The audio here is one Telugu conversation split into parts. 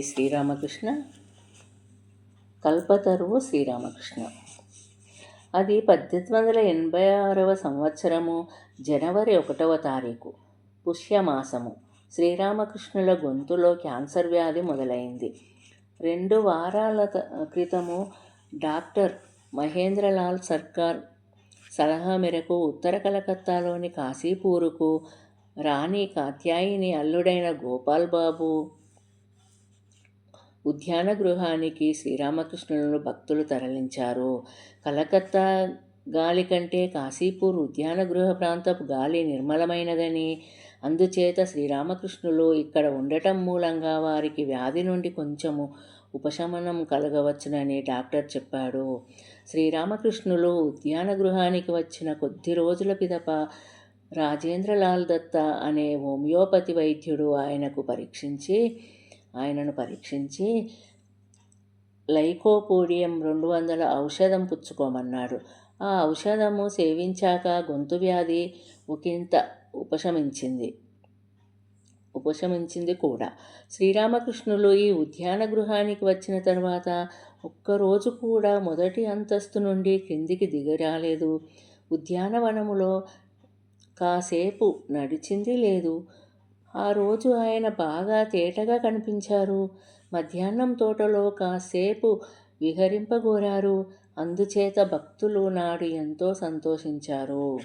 శ్రీరామకృష్ణ. కల్పతరువు శ్రీరామకృష్ణ. అది పద్దెనిమిది వందల ఎనభై ఆరవ సంవత్సరము జనవరి ఒకటవ తారీఖు పుష్యమాసము. శ్రీరామకృష్ణుల గొంతులో క్యాన్సర్ వ్యాధి మొదలైంది. రెండు వారాల క్రితము డాక్టర్ మహేంద్రలాల్ సర్కార్ సలహా మేరకు ఉత్తర కలకత్తాలోని కాశీపూరుకు రాణి కాత్యాయిని అల్లుడైన గోపాల్ బాబు ఉద్యాన గృహానికి శ్రీరామకృష్ణులను భక్తులు తరలించారు. కలకత్తా గాలి కంటే కాశీపూర్ ఉద్యాన గృహ ప్రాంతపు గాలి నిర్మలమైనదని అందుచేత శ్రీరామకృష్ణులు ఇక్కడ ఉండటం మూలంగా వారికి వ్యాధి నుండి కొంచెము ఉపశమనం కలగవచ్చునని డాక్టర్ చెప్పాడు. శ్రీరామకృష్ణులు ఉద్యాన గృహానికి వచ్చిన కొద్ది రోజుల పిదప రాజేంద్రలాల్ దత్త అనే హోమియోపతి వైద్యుడు ఆయనకు పరీక్షించి ఆయనను పరీక్షించి లైకోపోడియం రెండు వందల ఔషధం పుచ్చుకోమన్నాడు. ఆ ఔషధము సేవించాక గొంతు వ్యాధి ఒకంత ఉపశమించింది. ఉపశమించింది కూడా. శ్రీరామకృష్ణులు ఈ ఉద్యాన గృహానికి వచ్చిన తర్వాత ఒక్కరోజు కూడా మొదటి అంతస్తు నుండి క్రిందికి దిగరాలేదు. ఉద్యానవనములో కాసేపు నడిచింది లేదు. ఆ రోజు ఆయన బాగా తేటగా కనిపించారు. మధ్యాహ్నం తోటలో కాసేపు విహరింపగోరారు. అందుచేత భక్తులు నాడు ఎంతో సంతోషించారు.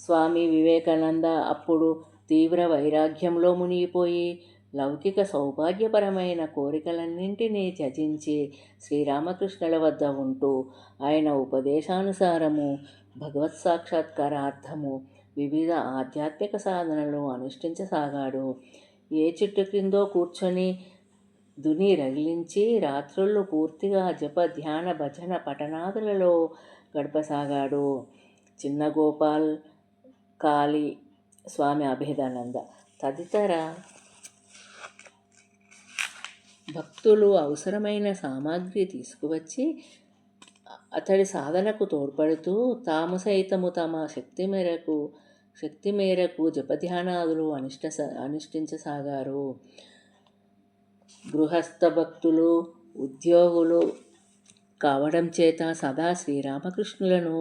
స్వామి వివేకానంద అప్పుడు తీవ్ర వైరాగ్యంలో మునిగిపోయి లౌకిక సౌభాగ్యపరమైన కోరికలన్నింటినీ త్యజించి శ్రీరామకృష్ణుల వద్ద ఉంటూ ఆయన ఉపదేశానుసారము భగవత్ సాక్షాత్కారార్థము వివిధ ఆధ్యాత్మిక సాధనలు అనుష్ఠించసాగాడు. ఏ చెట్టు క్రిందో కూర్చొని దుని రగిలించి రాత్రుళ్ళు పూర్తిగా జప ధ్యాన భజన పఠనాదులలో గడపసాగాడు. చిన్న గోపాల్ కాళీ స్వామి అభేదానంద తదితర భక్తులు అవసరమైన సామాగ్రి తీసుకువచ్చి అతడి సాధనకు తోడ్పడుతూ తాము సైతము తమ శక్తి మేరకు శక్తి మేరకు జపధ్యానాదులు అనిష్ట అనుష్ఠించసాగారు. గృహస్థ భక్తులు ఉద్యోగులు కావడం చేత సదా శ్రీరామకృష్ణులను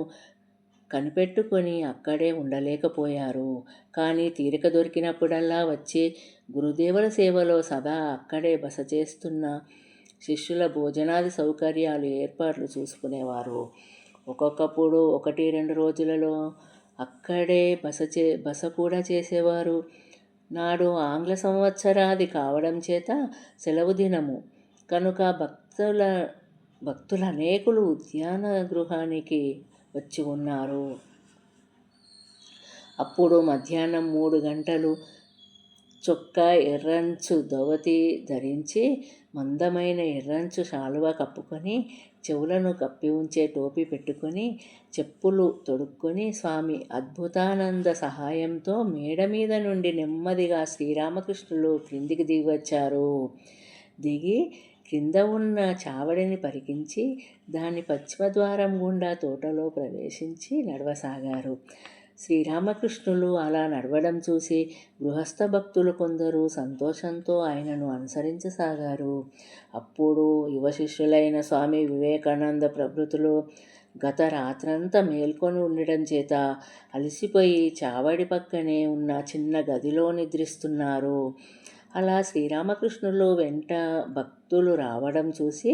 కనిపెట్టుకొని అక్కడే ఉండలేకపోయారు. కానీ తీరిక దొరికినప్పుడల్లా వచ్చి గురుదేవుల సేవలో సదా అక్కడే బస చేస్తున్న శిష్యుల భోజనాది సౌకర్యాలు ఏర్పాట్లు చూసుకునేవారు. ఒక్కొక్కప్పుడు ఒకటి రెండు రోజులలో అక్కడే బస చే బస కూడా చేసేవారు. నాడు ఆంగ్ల సంవత్సరాది కావడం చేత సెలవు దినము. కనుక భక్తుల భక్తులు అనేకులు ఉద్యాన గృహానికి వచ్చి ఉన్నారు. అప్పుడు మధ్యాహ్నం మూడు గంటలు చొక్కా ఎర్రంచు దవతి ధరించి మందమైన ఎర్రంచు శాలువ కప్పుకొని చెవులను కప్పి ఉంచే టోపీ పెట్టుకొని చెప్పులు తొడుక్కొని స్వామి అద్భుతానంద సహాయంతో మేడ మీద నుండి నెమ్మదిగా శ్రీరామకృష్ణులు క్రిందికి దిగి వచ్చారు దిగి క్రింద ఉన్న చావడిని పరికించి దాని పశ్చిమ ద్వారం గుండా తోటలో ప్రవేశించి నడవసాగారు. శ్రీరామకృష్ణులు అలా నడవడం చూసి గృహస్థ భక్తులు కొందరు సంతోషంతో ఆయనను అనుసరించసాగారు. అప్పుడు యువ శిష్యులైన స్వామి వివేకానంద ప్రభృతులు గత రాత్రంతా మేల్కొని ఉండడం చేత అలసిపోయి చావడి పక్కనే ఉన్న చిన్న గదిలో నిద్రిస్తున్నారు. అలా శ్రీరామకృష్ణులు వెంట భక్తులు రావడం చూసి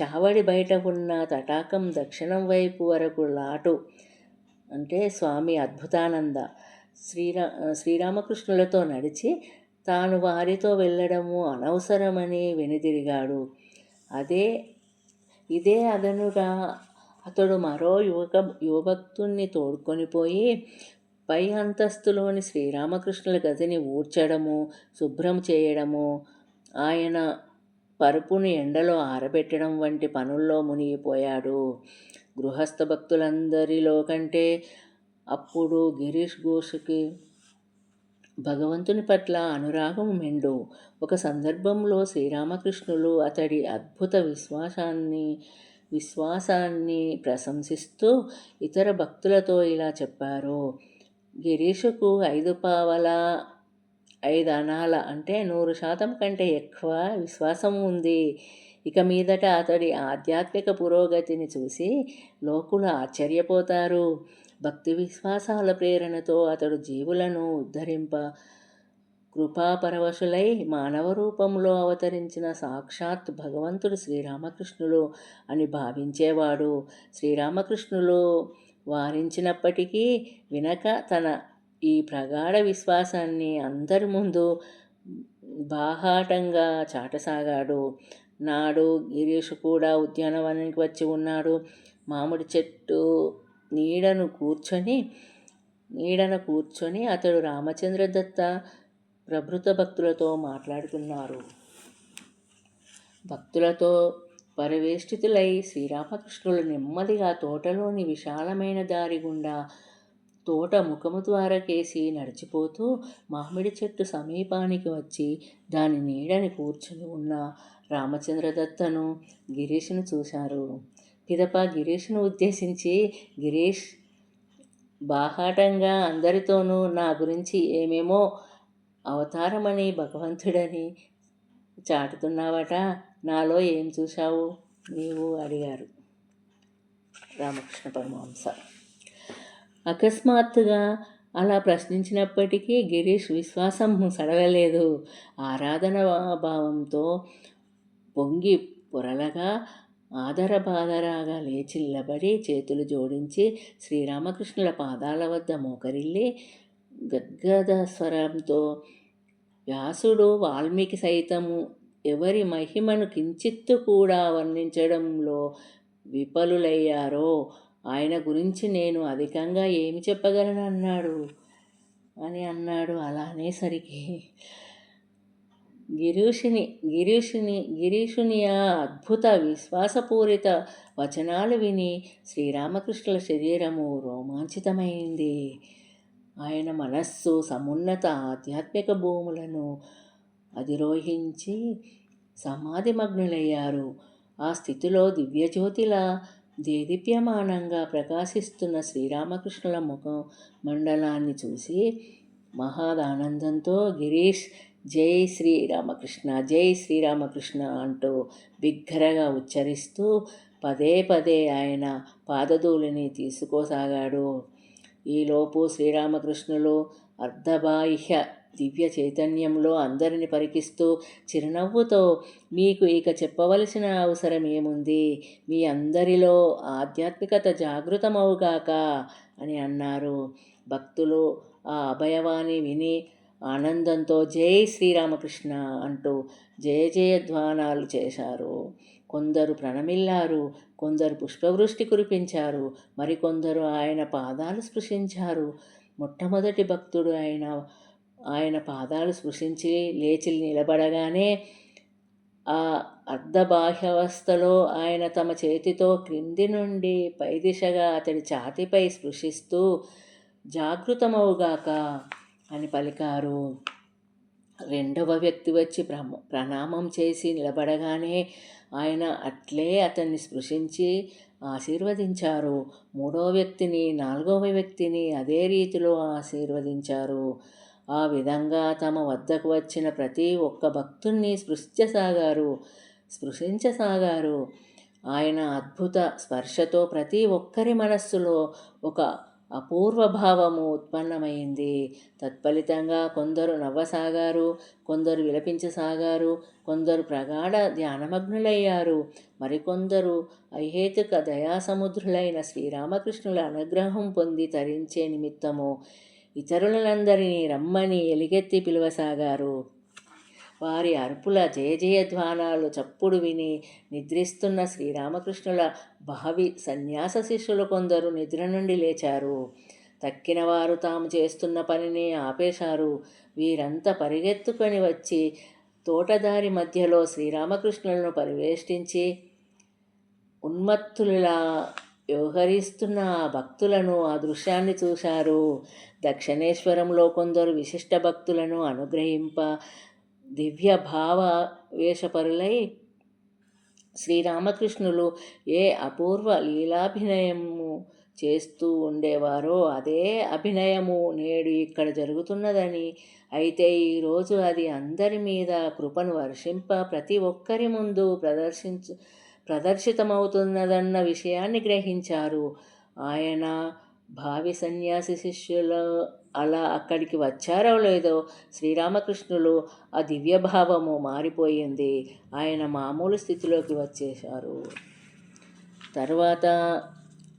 చావడి బయట ఉన్న తటాకం దక్షిణం వైపు వరకు లాటు అంటే స్వామి అద్భుతానంద. శ్రీరా శ్రీరామకృష్ణులతో నడిచి తాను వారితో వెళ్ళడము అనవసరమని వెనుదిరిగాడు. అదే ఇదే అదనుగా అతడు మరో యువక యువభక్తుణ్ణి తోడుకొని పోయి పై అంతస్తులోని శ్రీరామకృష్ణుల గదిని ఊడ్చడము శుభ్రం చేయడము ఆయన పరుపుని ఎండలో ఆరబెట్టడం వంటి పనుల్లో మునిగిపోయాడు. గృహస్థ భక్తులందరిలో కంటే అప్పుడు గిరీష్ ఘోష్కి భగవంతుని పట్ల అనురాగం మెండు. ఒక సందర్భంలో శ్రీరామకృష్ణులు అతడి అద్భుత విశ్వాసాన్ని విశ్వాసాన్ని ప్రశంసిస్తూ ఇతర భక్తులతో ఇలా చెప్పారు. గిరీషుకు ఐదు పావల ఐదు అనాల అంటే నూరు శాతం కంటే ఎక్కువ విశ్వాసం ఉంది. ఇక మీదట అతడి ఆధ్యాత్మిక పురోగతిని చూసి లోకులు ఆశ్చర్యపోతారు. భక్తి విశ్వాసాల ప్రేరణతో అతడు జీవులను ఉద్ధరింప కృపాపరవశులై మానవ రూపంలో అవతరించిన సాక్షాత్ భగవంతుడు శ్రీరామకృష్ణులు అని భావించేవాడు. శ్రీరామకృష్ణులు వారించినప్పటికీ వినక తన ఈ ప్రగాఢ విశ్వాసాన్ని అందరి ముందు బాహాటంగా చాటసాగాడు. నాడు గిరీష్ కూడా ఉద్యానవనానికి వచ్చి ఉన్నాడు. మామిడి చెట్టు నీడను కూర్చొని నీడన కూర్చొని అతడు రామచంద్రదత్త ప్రభృత భక్తులతో మాట్లాడుతున్నారు భక్తులతో పరివేష్టితులై శ్రీరామకృష్ణులు నెమ్మదిగా తోటలోని విశాలమైన దారి గుండా తోట ముఖము ద్వారకేసి నడిచిపోతూ మామిడి చెట్టు సమీపానికి వచ్చి దాని నీడని కూర్చుని ఉన్న రామచంద్రదత్తను గిరీష్ను చూశారు. పిదప గిరీష్ను ఉద్దేశించి గిరీష్ బాహాటంగా అందరితోనూ నా గురించి ఏమేమో అవతారమని భగవంతుడని చాటుతున్నావట నాలో ఏం చూశావు? నీవు అడిగారు రామకృష్ణ పరమహంస. అకస్మాత్తుగా అలా ప్రశ్నించినప్పటికీ గిరీష్ విశ్వాసం సడవలేదు ఆరాధన భావంతో పొంగి పొరలగా ఆదరబాదరాగా లేచి నిలబడి చేతులు జోడించి శ్రీరామకృష్ణుల పాదాల వద్ద మోకరిల్లి గద్గద స్వరంతో వ్యాసుడు వాల్మీకి సైతము ఎవరి మహిమను కించిత్తు కూడా వర్ణించడంలో విఫలులయ్యారో? ఆయన గురించి నేను అధికంగా ఏమి చెప్పగలను? అన్నాడు. అని అన్నాడు. అలానే సరికి గిరీషుని గిరీషుని గిరీషుని ఆ అద్భుత విశ్వాసపూరిత వచనాలు విని శ్రీరామకృష్ణుల శరీరము రోమాంచితమైంది. ఆయన మనస్సు సమున్నత ఆధ్యాత్మిక భూములను అధిరోహించి సమాధిమగ్నులయ్యారు ఆ స్థితిలో దివ్యజ్యోతిలా దేదీప్యమానంగా ప్రకాశిస్తున్న శ్రీరామకృష్ణుల ముఖం మండలాన్ని చూసి మహాదానందంతో గిరీష్ జై శ్రీరామకృష్ణ జై శ్రీరామకృష్ణ అంటూ బిగ్గరగా ఉచ్చరిస్తూ పదే పదే ఆయన పాదధూళిని తీసుకోసాగాడు ఈలోపు శ్రీరామకృష్ణులు అర్ధబాహ్య దివ్య చైతన్యంలో అందరిని పరికిస్తూ చిరునవ్వుతో మీకు ఇక చెప్పవలసిన అవసరం ఏముంది? మీ అందరిలో ఆధ్యాత్మికత జాగృతమవుగాక అని అన్నారు. భక్తులు ఆ అభయవాణి విని ఆనందంతో జై శ్రీరామకృష్ణ అంటూ జయ జయధ్వానాలు చేశారు. కొందరు ప్రణమిల్లారు కొందరు పుష్పవృష్టి కురిపించారు మరికొందరు ఆయన పాదాలు స్పృశించారు. మొట్టమొదటి భక్తుడు ఆయన ఆయన పాదాలు స్పృశించి లేచి నిలబడగానే ఆ అర్ధబాహ్యవస్థలో ఆయన తమ చేతితో క్రింది నుండి పై దిశగా అతడి ఛాతిపై స్పృశిస్తూ జాగృతమవుగాక అని పలికారు. రెండవ వ్యక్తి వచ్చి ప్రణామం చేసి నిలబడగానే ఆయన అట్లే అతన్ని స్పృశించి ఆశీర్వదించారు. మూడవ వ్యక్తిని నాలుగవ వ్యక్తిని అదే రీతిలో ఆశీర్వదించారు. ఆ విధంగా తమ వద్దకు వచ్చిన ప్రతి ఒక్క భక్తుణ్ణి స్పృశించసాగారు స్పృశించసాగారు. ఆయన అద్భుత స్పర్శతో ప్రతి ఒక్కరి మనస్సులో ఒక అపూర్వభావము ఉత్పన్నమైంది. తత్ఫలితంగా కొందరు నవ్వసాగారు కొందరు విలపించసాగారు కొందరు ప్రగాఢ ధ్యానమగ్నులయ్యారు. మరికొందరు అహేతుక దయాసముద్రులైన శ్రీరామకృష్ణుల అనుగ్రహం పొంది తరించే నిమిత్తము ఇతరులందరినీ రమ్మని ఎలుగెత్తి పిలువసాగారు. వారి అరుపుల జయజయధ్వానాలు చప్పుడు విని నిద్రిస్తున్న శ్రీరామకృష్ణుల భావి సన్యాస శిష్యులు కొందరు నిద్ర నుండి లేచారు. తక్కిన వారు తాము చేస్తున్న పనిని ఆపేశారు. వీరంతా పరిగెత్తుకొని వచ్చి తోటదారి మధ్యలో శ్రీరామకృష్ణులను పరివేష్టించి ఉన్మత్తులా వ్యవహరిస్తున్న ఆ భక్తులను ఆ దృశ్యాన్ని చూశారు. దక్షిణేశ్వరంలో కొందరు విశిష్ట భక్తులను అనుగ్రహింప దివ్య భావ వేషపరులై శ్రీరామకృష్ణులు ఏ అపూర్వ లీలాభినయము చేస్తూ ఉండేవారో అదే అభినయము నేడు ఇక్కడ జరుగుతున్నదని. అయితే ఈరోజు అది అందరి మీద కృపను వర్షింప ప్రతి ఒక్కరి ముందు ప్రదర్శించు ప్రదర్శితమవుతున్నదన్న విషయాన్ని గ్రహించారు. ఆయన భావి సన్యాసి శిష్యులు అలా అక్కడికి వచ్చారో లేదో శ్రీరామకృష్ణులు ఆ దివ్యభావము మారిపోయింది. ఆయన మామూలు స్థితిలోకి వచ్చేశారు. తర్వాత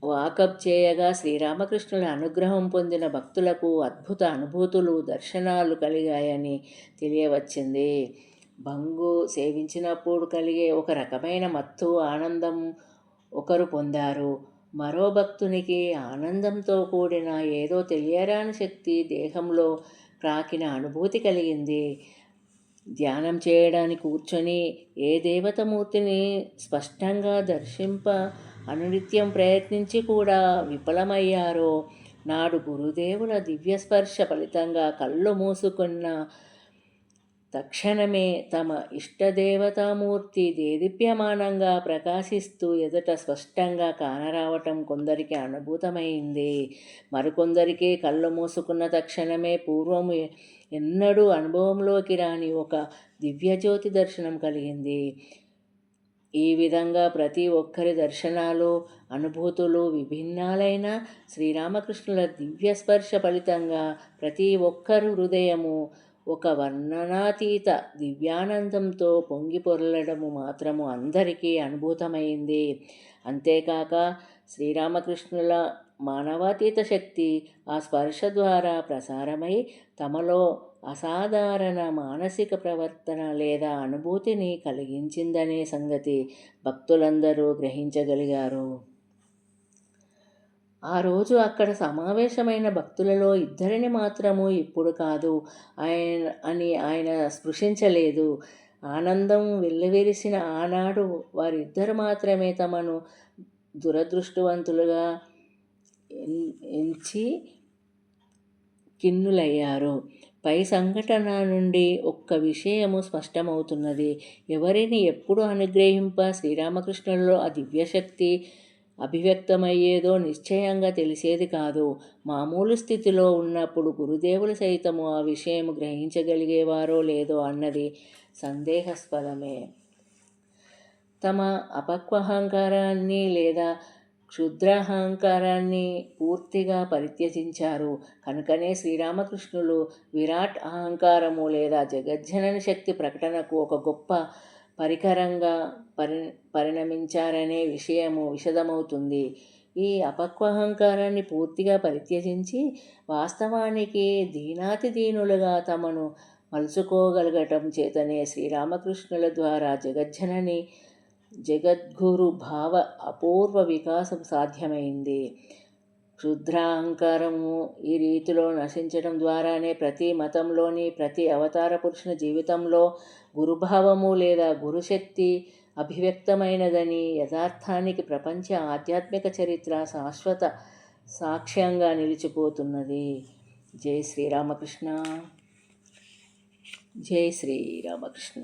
వాకప్ చేయగా శ్రీరామకృష్ణుల అనుగ్రహం పొందిన భక్తులకు అద్భుత అనుభూతులు దర్శనాలు కలిగాయని తెలియవచ్చింది. బంగు సేవించినప్పుడు కలిగే ఒక రకమైన మత్తు ఆనందం ఒకరు పొందారు. మరో భక్తునికి ఆనందంతో కూడిన ఏదో తెలియరాని శక్తి దేహంలో ప్రాకిన అనుభూతి కలిగింది. ధ్యానం చేయడానికి కూర్చొని ఏ దేవతమూర్తిని స్పష్టంగా దర్శింప అనునిత్యం ప్రయత్నించి కూడా విఫలమయ్యారో నాడు గురుదేవుల దివ్యస్పర్శ ఫలితంగా కళ్ళు మూసుకున్న తక్షణమే తమ ఇష్టదేవతామూర్తి దేదీప్యమానంగా ప్రకాశిస్తూ ఎదుట స్పష్టంగా కానరావటం కొందరికి అనుభూతమైంది. మరికొందరికి కళ్ళు మూసుకున్న తక్షణమే పూర్వము ఎన్నడూ అనుభవంలోకి రాని ఒక దివ్యజ్యోతి దర్శనం కలిగింది. ఈ విధంగా ప్రతి ఒక్కరి దర్శనాలు అనుభూతులు విభిన్నాలైన శ్రీరామకృష్ణుల దివ్య స్పర్శ ఫలితంగా ప్రతి ఒక్కరు హృదయము ఒక వర్ణనాతీత దివ్యానందంతో పొంగి పొరలడము మాత్రము అందరికీ అనుభూతమైంది. అంతేకాక శ్రీరామకృష్ణుల మానవాతీత శక్తి ఆ స్పర్శ ద్వారా ప్రసారమై తమలో అసాధారణ మానసిక ప్రవర్తన లేదా అనుభూతిని కలిగించిందనే సంగతి భక్తులందరూ గ్రహించగలిగారు. ఆ రోజు అక్కడ సమావేశమైన భక్తులలో ఇద్దరిని మాత్రము ఇప్పుడు కాదు ఆయన అని ఆయన స్పృశించలేదు. ఆనందం వెల్లువెరిసిన ఆనాడు వారిద్దరు మాత్రమే తమను దురదృష్టవంతులుగా ఎంచి కిన్నులయ్యారు. పై సంఘటన నుండి ఒక్క విషయము స్పష్టమవుతున్నది. ఎవరిని ఎప్పుడు అనుగ్రహింప శ్రీరామకృష్ణులలో ఆ దివ్యశక్తి అభివ్యక్తమయ్యేదో నిశ్చయంగా తెలిసేది కాదు. మామూలు స్థితిలో ఉన్నప్పుడు గురుదేవులు సైతము ఆ విషయం గ్రహించగలిగేవారో లేదో అన్నది సందేహాస్పదమే. తమ అపక్వహంకారాన్ని లేదా క్షుద్రహంకారాన్ని పూర్తిగా పరిత్యజించారు. కనుకనే శ్రీరామకృష్ణులు విరాట్ అహంకారము లేదా జగజ్జనని శక్తి ప్రకటనకు ఒక గొప్ప పరికరంగా పరి పరిణమించారనే విషయము విషదమవుతుంది. ఈ అపక్వహంకారాన్ని పూర్తిగా పరిత్యజించి వాస్తవానికి దీనాతి దీనులుగా తమను మలుచుకోగలగటం చేతనే శ్రీరామకృష్ణుల ద్వారా జగజ్జనని జగద్గురు భావ అపూర్వ వికాసం సాధ్యమైంది. క్షుద్రాహంకారము ఈ రీతిలో నశించడం ద్వారానే ప్రతి మతంలోని ప్రతి అవతార పురుషుని జీవితంలో గురుభావము లేదా గురుశక్తి అభివ్యక్తమైనదని యథార్థానికి ప్రపంచ ఆధ్యాత్మిక చరిత్ర శాశ్వత సాక్ష్యంగా నిలిచిపోతున్నది. జై శ్రీరామకృష్ణ జై శ్రీరామకృష్ణ